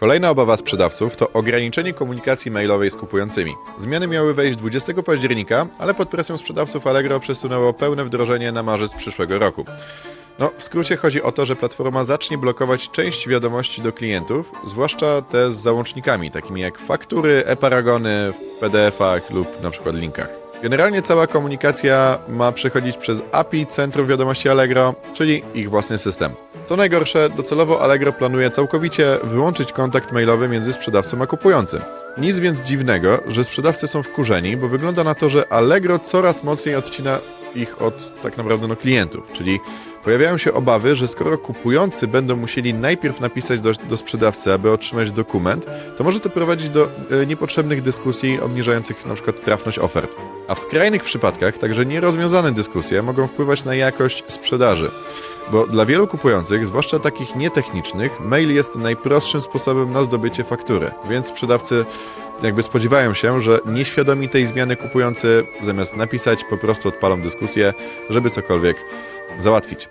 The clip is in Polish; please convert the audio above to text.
Kolejna obawa sprzedawców to ograniczenie komunikacji mailowej z kupującymi. Zmiany miały wejść 20 października, ale pod presją sprzedawców Allegro przesunęło pełne wdrożenie na marzec przyszłego roku. No, w skrócie chodzi o to, że platforma zacznie blokować część wiadomości do klientów, zwłaszcza te z załącznikami, takimi jak faktury, e-paragony w PDF-ach lub na przykład linkach. Generalnie cała komunikacja ma przechodzić przez API Centrum Wiadomości Allegro, czyli ich własny system. Co najgorsze, docelowo Allegro planuje całkowicie wyłączyć kontakt mailowy między sprzedawcą a kupującym. Nic więc dziwnego, że sprzedawcy są wkurzeni, bo wygląda na to, że Allegro coraz mocniej odcina ich od tak naprawdę no, klientów, czyli pojawiają się obawy, że skoro kupujący będą musieli najpierw napisać do, do sprzedawcy, aby otrzymać dokument, to może to prowadzić do e, niepotrzebnych dyskusji obniżających na przykład trafność ofert. A w skrajnych przypadkach także nierozwiązane dyskusje mogą wpływać na jakość sprzedaży. Bo dla wielu kupujących, zwłaszcza takich nietechnicznych, mail jest najprostszym sposobem na zdobycie faktury, więc sprzedawcy jakby spodziewają się, że nieświadomi tej zmiany kupujący zamiast napisać po prostu odpalą dyskusję, żeby cokolwiek załatwić.